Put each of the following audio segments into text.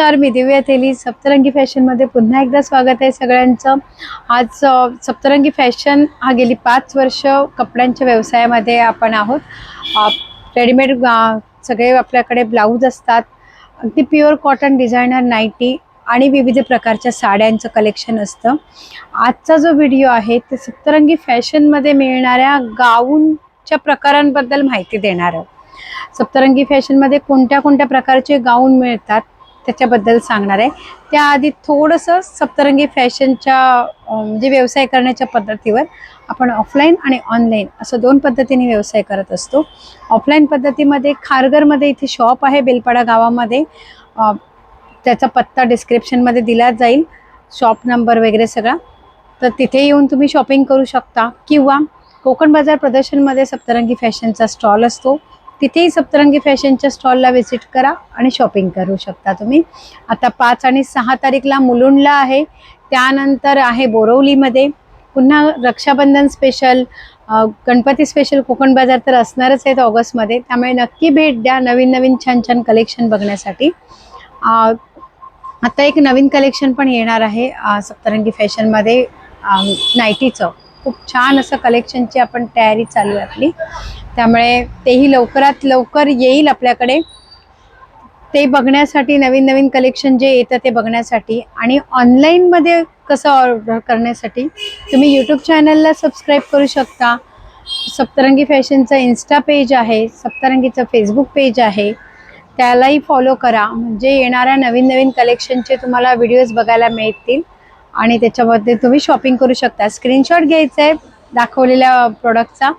नमस्कार मी दिव्या तेली. सप्तरंगी फॅशनमध्ये पुन्हा एकदा स्वागत आहे सगळ्यांचं. आज सप्तरंगी फॅशन हा गेली पाच वर्ष कपड्यांच्या व्यवसायामध्ये आपण आहोत. रेडीमेड सगळे आपल्याकडे ब्लाऊज असतात. अगदी प्युअर कॉटन डिझायनर नाईटी आणि विविध प्रकारच्या साड्यांचं कलेक्शन असतं. आजचा जो व्हिडिओ आहे ते सप्तरंगी फॅशनमध्ये मिळणाऱ्या गाऊनच्या प्रकारांबद्दल माहिती देणार आहे सप्तरंगी फॅशनमध्ये कोणत्या कोणत्या प्रकारचे गाऊन मिळतात? त्याच्याबद्दल सांगणार आहे. त्याआधी थोडंसं सप्तरंगी फॅशनच्या म्हणजे व्यवसाय करण्याच्या पद्धतीवर आपण ऑफलाईन आणि ऑनलाईन असं दोन पद्धतीने व्यवसाय करत असतो. ऑफलाईन पद्धतीमध्ये खारघरमध्ये इथे शॉप आहे बेलपाडा गावामध्ये. त्याचा पत्ता डिस्क्रिप्शनमध्ये दिला जाईल शॉप नंबर वगैरे सगळा. तर तिथे येऊन तुम्ही शॉपिंग करू शकता. किंवा कोकण बाजार प्रदर्शनमध्ये सप्तरंगी फॅशनचा स्टॉल असतो. तिथेही सप्तरंगी फॅशनच्या स्टॉलला व्हिजिट करा आणि शॉपिंग करू शकता तुम्ही. आता पाच आणि सहा तारीखला मुलुंडला आहे. त्यानंतर आहे बोरवलीमध्ये. पुन्हा रक्षाबंधन स्पेशल गणपती स्पेशल कोकण बाजार तर असणारच आहेत ऑगस्टमध्ये. त्यामुळे नक्की भेट द्या नवीन नवीन छान छान कलेक्शन बघण्यासाठी. आता एक नवीन कलेक्शन पण येणार आहे सप्तरंगी फॅशनमध्ये नाईटीचं खूप छान असं कलेक्शनची आपण तयारी चालू आहे आपली. त्यामुळे तेही लवकरात लवकर येईल आपल्याकडे. ते बघण्यासाठी नवीन नवीन कलेक्शन जे येतं ते बघण्यासाठी आणि ऑनलाईनमध्ये कसं ऑर्डर करण्यासाठी तुम्ही यूट्यूब चॅनलला सबस्क्राईब करू शकता. सप्तरंगी फॅशनचं इन्स्टा पेज आहे सप्तरंगीचं फेसबुक पेज आहे. त्यालाही फॉलो करा. म्हणजे येणाऱ्या नवीन नवीन कलेक्शनचे तुम्हाला व्हिडिओज बघायला मिळतील. आणि त्याच्यामध्ये तुम्ही शॉपिंग करू शकता. स्क्रीनशॉट घ्यायचा आहे दाखवलेल्या प्रोडक्टचा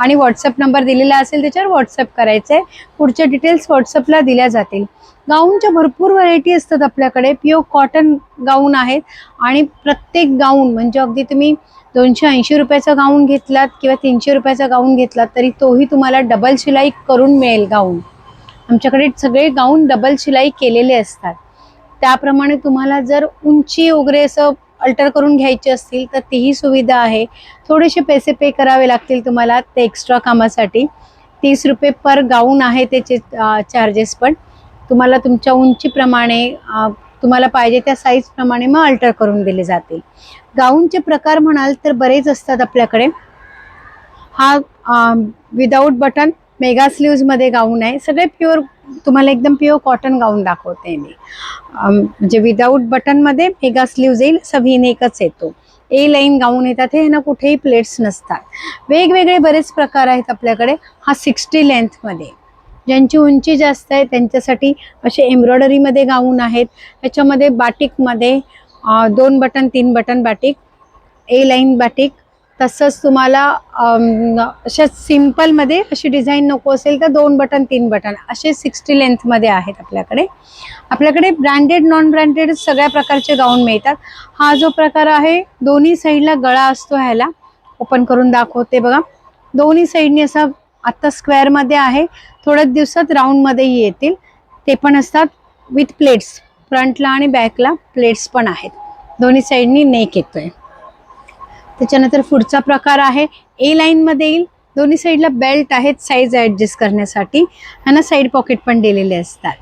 आणि व्हॉट्सअप नंबर दिलेला असेल त्याच्यावर व्हॉट्सअप करायचं. आहे पुढचे डिटेल्स व्हॉट्सअपला दिल्या जातील. गाऊनच्या भरपूर व्हरायटी असतात आपल्याकडे. प्युअर कॉटन गाऊन आहेत. आणि प्रत्येक गाऊन म्हणजे अगदी तुम्ही दोनशे ऐंशी रुपयाचा गाऊन घेतलात किंवा तीनशे रुपयाचा गाऊन घेतलात तरी तोही तुम्हाला डबल शिलाई करून मिळेल गाऊन आमच्याकडे सगळे गाऊन डबल शिलाई केलेले असतात. त्याप्रमाणे तुम्हाला जर उंची वगैरे असं अल्टर करून घ्यायची असतील तर तीही सुविधा आहे. थोडेसे पैसे पे करावे लागतील तुम्हाला ते एक्स्ट्रा कामासाठी. तीस रुपये पर गाऊन आहे त्याचे चार्जेस पण. तुम्हाला तुमच्या उंचीप्रमाणे तुम्हाला पाहिजे त्या साईजप्रमाणे मग अल्टर करून दिले जातील. गाऊनचे प्रकार म्हणाल तर बरेच असतात आपल्याकडे. हा विदाऊट बटन मेगा स्लीव्जमध्ये गाऊन आहे. सगळे प्युअर तुम्हाला एकदम प्युअर कॉटन गाऊन दाखवते मी. म्हणजे विदाऊट बटनमध्ये मेगा स्लीव्ज येईल सव्हीन एकच येतो. ए लाईन गाऊन येतात हे ना कुठेही प्लेट्स नसतात. वेगवेगळे बरेच प्रकार आहेत आपल्याकडे. हा सिक्स्टी लेंथमध्ये ज्यांची उंची जास्त आहे त्यांच्यासाठी असे एम्ब्रॉयडरीमध्ये गाऊन आहेत. ह्याच्यामध्ये बाटिकमध्ये दोन बटन तीन button batik A line batik तसंच तुम्हाला अशा सिम्पलमध्ये अशी डिझाईन नको असेल तर दोन बटन तीन बटन असे सिक्स्टी लेंथमध्ये आहेत आपल्याकडे. आपल्याकडे ब्रँडेड नॉन ब्रँडेड सगळ्या प्रकारचे गाऊन मिळतात. हा जो प्रकार आहे दोन्ही साईडला गळा असतो ह्याला. ओपन करून दाखवते बघा. दोन्ही साईडनी असा आत्ता स्क्वेअरमध्ये आहे. थोड्याच दिवसात राऊंडमध्येही येतील. ते पण असतात विथ प्लेट्स. फ्रंटला आणि बॅकला प्लेट्स पण आहेत. दोन्ही साईडनी नेक येतोय. त्याच्यानंतर पुढचा प्रकार आहे. ए लाईनमध्ये येईल. दोन्ही साईडला बेल्ट आहेत साईज ॲडजस्ट करण्यासाठी. आणि साईड पॉकेट पण दिलेले असतात.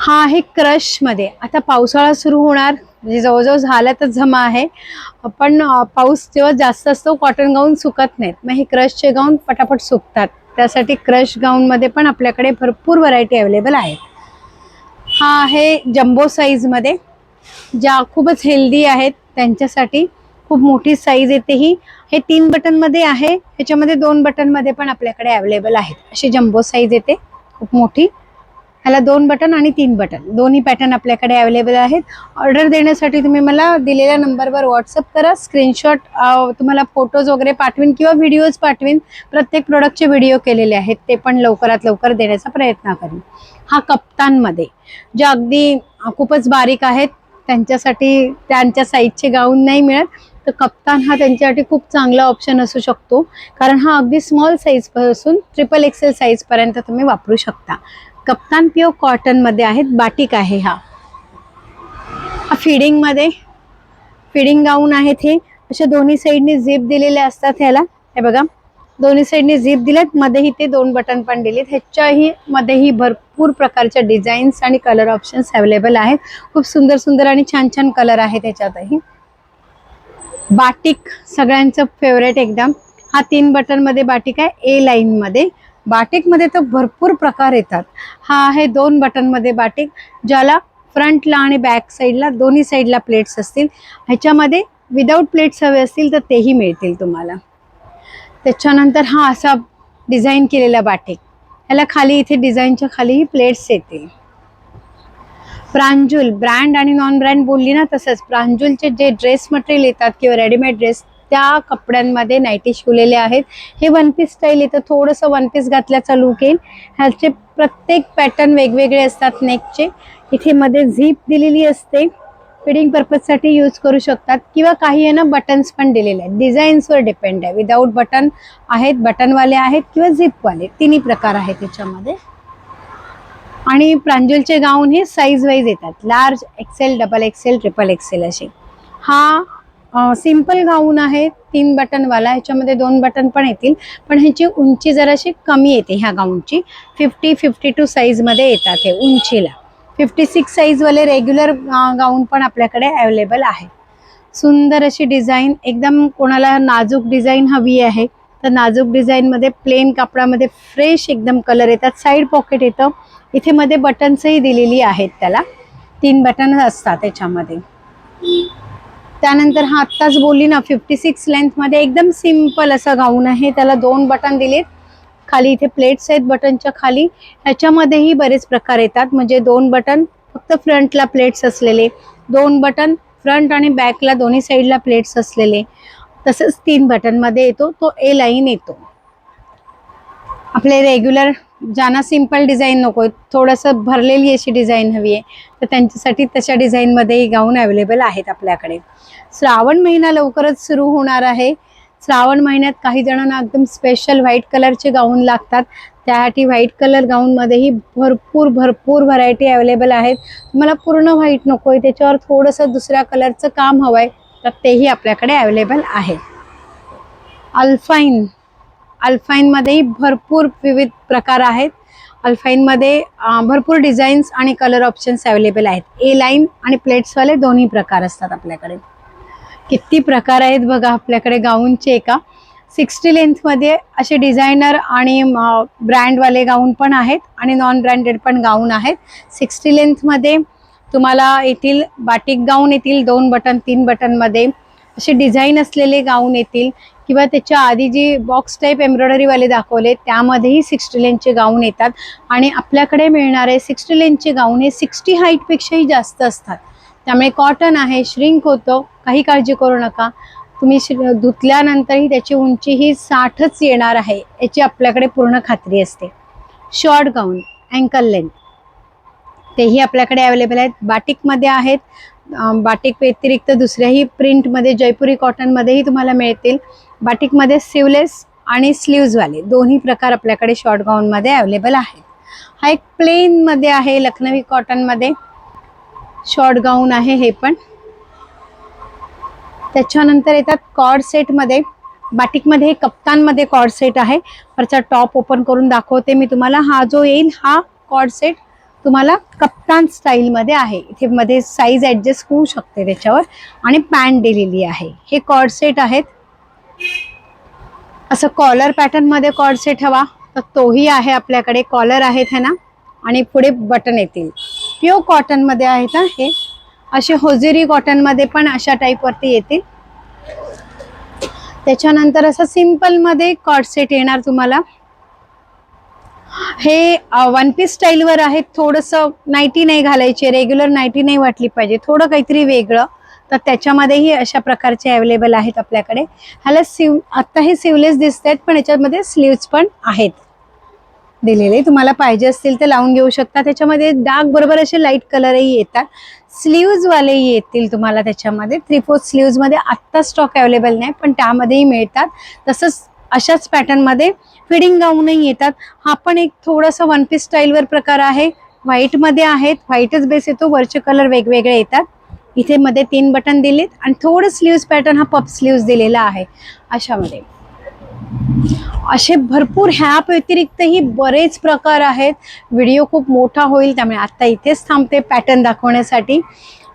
हा आहे क्रशमध्ये आता पावसाळा सुरू होणार. म्हणजे जवळजवळ तर जमा आहे. पण पाऊस जेव्हा जास्त असतो कॉटन गाऊन सुकत नाहीत. मग हे क्रशचे गाऊन पटापट सुकतात. त्यासाठी क्रश गाऊनमध्ये पण आपल्याकडे भरपूर व्हरायटी अवेलेबल आहेत. हा आहे जम्बो साईजमध्ये ज्या खूपच हेल्दी आहेत त्यांच्यासाठी. खूप मोठी साईज येते ही. हे तीन बटनमध्ये आहे. ह्याच्यामध्ये दोन बटनमध्ये पण आपल्याकडे अवेलेबल आहेत. अशी जम्बो साईज येते. खूप मोठी. ह्याला दोन बटन आणि तीन बटन दोन्ही पॅटर्न आपल्याकडे अवेलेबल आहेत. ऑर्डर देण्यासाठी तुम्ही मला दिलेल्या नंबरवर व्हॉट्सअप करा. स्क्रीनशॉट तुम्हाला फोटोज वगैरे पाठवीन किंवा व्हिडिओज पाठवीन. प्रत्येक प्रोडक्टचे व्हिडिओ केलेले आहेत. ते पण लवकरात लवकर देण्याचा प्रयत्न करीन. हा कप्तानमध्ये. जे अगदी खूपच बारीक आहेत. त्यांच्यासाठी त्यांच्या साईजचे गाऊन नाही मिळत. तर कप्तान हा त्यांच्यासाठी खूप चांगला ऑप्शन असू शकतो. कारण हा अगदी स्मॉल साईजपासून ट्रिपल एक्सेल साईजपर्यंत तुम्ही वापरू शकता. कप्तान प्युअर कॉटनमध्ये आहेत बाटिक आहे हा. हा फिडिंगमध्ये फिडिंग गाऊन आहेत हे. अशा दोन्ही साईडनी झिप दिलेले असतात ह्याला. हे बघा दोन्ही साईडने झीप दिलेत मध्येही ते दोन बटन पण दिलेत. ह्याच्याही मध्येही भरपूर प्रकारच्या डिझाईन्स आणि कलर ऑप्शन्स अवेलेबल आहेत. खूप सुंदर सुंदर आणि छान छान कलर आहे त्याच्यातही बाटिक सगळ्यांचं फेवरेट एकदम. हा तीन बटनमध्ये बाटिक आहे ए लाईनमध्ये बाटिकमध्ये तर भरपूर प्रकार येतात. हा आहे दोन बटनमध्ये बाटिक ज्याला फ्रंटला आणि बॅक साईडला दोन्ही साईडला प्लेट्स असतील. ह्याच्यामध्ये विदाऊट प्लेट्स हवे असतील तर तेही मिळतील तुम्हाला. त्याच्यानंतर हा असा डिझाईन केलेला बाटिक. ह्याला खाली इथे डिझाईनच्या खालीही प्लेट्स येतील. प्रांजुल ब्रँड आणि नॉन ब्रँड बोलली ना तसंच प्रांजुलचे जे ड्रेस मटेरियल येतात किंवा रेडीमेड ड्रेस त्या कपड्यांमध्ये नाईटी शिवलेले आहेत. हे वन पीस स्टाईल येतं थोडंसं वन पीस घातल्याचा लुक येईल. ह्याचे प्रत्येक पॅटर्न वेगवेगळे असतात नेकचे इथे मध्ये झीप दिलेली असते. फिडिंग पर्पजसाठी यूज करू शकतात. किंवा काही आहे ना बटन्स पण दिलेले आहेत. डिझाईन्सवर डिपेंड आहे. विदाऊट बटन आहेत बटनवाले आहेत किंवा झिपवाले तिन्ही प्रकार आहेत त्याच्यामध्ये आणि प्रांजलचे गाऊन हे साईज वाईज येतात. Large XL double XL triple XL असे. हा सिंपल गाऊन आहे. तीन बटनवाला ह्याच्यामध्ये दोन बटन पण येतील. पण ह्याची उंची जराशी कमी येते ह्या गाऊनची. फिफ्टी फिफ्टी टू साईजमध्ये येतात हे उंचीला. फिफ्टी सिक्स साईजवाले रेग्युलर गाऊन पण आपल्याकडे अवेलेबल आहे सुंदर अशी डिझाईन एकदम कोणाला नाजूक डिझाईन हवी आहे तर नाजूक डिझाईनमध्ये प्लेन कापडामध्ये फ्रेश एकदम कलर येतात. साईड पॉकेट येतं. इथे मध्ये बटन्सही दिलेली आहेत त्याला. तीन बटन असतात त्याच्यामध्ये. त्यानंतर हा आत्ताच बोलली ना फिफ्टी सिक्स लेंथमध्ये एकदम सिंपल असा गाऊन आहे. त्याला दोन बटन दिलेत. खाली इथे प्लेट्स आहेत बटनच्या खाली. ह्याच्यामध्येही बरेच प्रकार येतात. म्हणजे दोन बटन फक्त फ्रंटला प्लेट्स असलेले. दोन बटन फ्रंट आणि बॅकला दोन्ही साईडला प्लेट्स असलेले. तसंच तीन बटनमध्ये येतो. तो ए लाईन येतो. आपले रेग्युलर ज्यांना सिंपल डिझाईन नको थोडंसं भरलेली अशी डिझाईन हवी आहे तर त्यांच्यासाठी तशा डिझाईनमध्येही गाऊन अवेलेबल आहेत आपल्याकडे. श्रावण महिना लवकरच सुरू होणार आहे. श्रावण महिन्यात काही जणांना एकदम स्पेशल व्हाईट कलरचे गाऊन लागतात. त्यासाठी व्हाईट कलर गाऊनमध्येही भरपूर भरपूर व्हरायटी अवेलेबल आहेत. तुम्हाला पूर्ण व्हाईट नको आहे त्याच्यावर थोडंसं दुसऱ्या कलरचं काम हवं आहे तर तेही आपल्याकडे अवेलेबल आहे. अल्फाईन अल्फाईनमध्येही भरपूर विविध प्रकार आहेत. अल्फाईनमध्ये भरपूर डिझाईन्स आणि कलर ऑप्शन्स अवेलेबल आहेत. ए लाईन आणि प्लेट्सवाले दोन्ही प्रकार असतात आपल्याकडे. किती प्रकार आहेत बघा आपल्याकडे गाऊनचे एका. सिक्स्टी लेंथमध्ये असे डिझायनर आणि ब्रँडवाले गाऊन पण आहेत आणि नॉन ब्रँडेड पण गाऊन आहेत. सिक्स्टी लेंथमध्ये तुम्हाला येथील बाटिक गाऊन येतील दोन बटन तीन बटनमध्ये असे डिझाईन असलेले गाऊन येतील. किंवा त्याच्या आधी जी बॉक्स टाईप एम्ब्रॉयडरीवाले दाखवले त्यामध्येही सिक्स्टी लेनचे गाऊन येतात. आणि आपल्याकडे मिळणारे सिक्स्टी लेनचे गाऊन हे सिक्स्टी हाईटपेक्षाही जास्त असतात. त्यामुळे कॉटन आहे श्रिंक होतं काही काळजी करू नका. तुम्ही धुतल्यानंतरही त्याची उंची ही साठच येणार आहे याची आपल्याकडे पूर्ण खात्री असते. शॉर्ट गाऊन अँकल लेंथ तेही आपल्याकडे अवेलेबल आहेत. बाटिकमध्ये आहेत. बाटिक व्यतिरिक्त दुसऱ्याही प्रिंटमध्ये जयपुरी कॉटनमध्येही तुम्हाला मिळतील. बाटिकमध्ये सिवलेस आणि स्लीव्जवाले दोन्ही प्रकार आपल्याकडे शॉर्ट गाऊनमध्ये अवेलेबल आहेत. हा एक प्लेनमध्ये आहे लखनवी कॉटनमध्ये. शॉर्ट गाऊन आहे हे पण. त्याच्यानंतर येतात कॉर्ड सेटमध्ये. बाटिकमध्ये कप्तानमध्ये कॉर्ड सेट आहे. वरचा टॉप ओपन करून दाखवते मी तुम्हाला. हा जो येईल हा कॉर्ड सेट तुम्हाला कप्तान स्टाईलमध्ये आहे. इथे मध्ये साईज ॲडजस्ट होऊ शकते त्याच्यावर. आणि पॅन्ट दिलेली आहे. हे कॉर्ड सेट आहेत. असं कॉलर पॅटर्नमध्ये कॉर्ड सेट हवा तर तोही आहे आपल्याकडे. कॉलर आहेत है ना आणि पुढे बटन येतील. प्युअर कॉटनमध्ये आहेत ना हे. असे होजेरी कॉटनमध्ये पण अशा टाईपवरती येतील. त्याच्यानंतर असं सिम्पलमध्ये कॉर्ड सेट येणार तुम्हाला. हे वन पीस स्टाईलवर आहेत थोडंसं नाईटी नाही घालायची. रेग्युलर नाईटी नाही वाटली पाहिजे. थोडं काहीतरी वेगळं. तर त्याच्यामध्येही अशा प्रकारचे अवेलेबल आहेत आपल्याकडे. ह्याला सिव आत्ता हे सिवलेस दिसत आहेत पण याच्यामध्ये स्लीव्स पण आहेत. दिलेले. तुम्हाला पाहिजे असतील तर लावून घेऊ शकता. त्याच्यामध्ये डार्क बरोबर असे लाइट कलरही येतात. स्लीव्जवालेही येतील तुम्हाला त्याच्यामध्ये. थ्री फोर्थ स्लीव्जमध्ये आत्ता स्टॉक अवेलेबल नाही पण त्यामध्येही मिळतात. तसंच अशाच पॅटर्नमध्ये फिडिंग गाऊनही येतात. हा पण एक थोडासा वन पीस स्टाईलवर प्रकार आहे. व्हाईटमध्ये आहेत. व्हाईटच बेस येतो. वरचे कलर वेगवेगळे येतात. इथे मध्ये तीन बटन दिलेत आणि थोडं स्लीव्ज पॅटर्न हा पप स्लीव्ज दिलेला आहे. अशामध्ये. असे भरपूर ह्या व्यतिरिक्तही बरेच प्रकार आहेत. व्हिडिओ खूप मोठा होईल त्यामुळे आत्ता इथेच थांबते पॅटर्न दाखवण्यासाठी.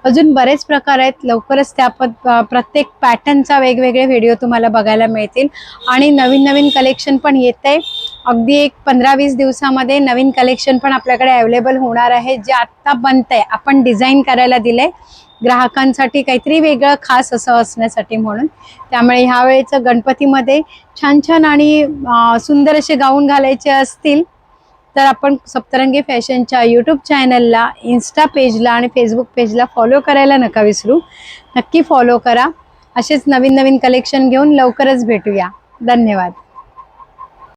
अजून बरेच प्रकार आहेत. लवकरच त्या पद प्रत्येक पॅटर्नचा वेगवेगळे व्हिडिओ तुम्हाला बघायला मिळतील. आणि नवीन नवीन कलेक्शन पण येत आहे अगदी एक पंधरा वीस दिवसामध्ये नवीन कलेक्शन पण आपल्याकडे अवेलेबल होणार आहे. जे आत्ता बनतंय आपण डिझाईन करायला दिलंय. ग्राहकांसाठी काहीतरी वेगळं खास असं असण्यासाठी म्हणून. त्यामुळे ह्या वेळेचं गणपतीमध्ये छान छान आणि सुंदर असे गाऊन घालायचे असतील तर आपण सप्तरंगी फॅशनच्या यूट्यूब चॅनलला इन्स्टा पेजला आणि फेसबुक पेजला फॉलो करायला नका विसरू. नक्की फॉलो करा. असेच नवीन नवीन कलेक्शन घेऊन लवकरच भेटूया. धन्यवाद.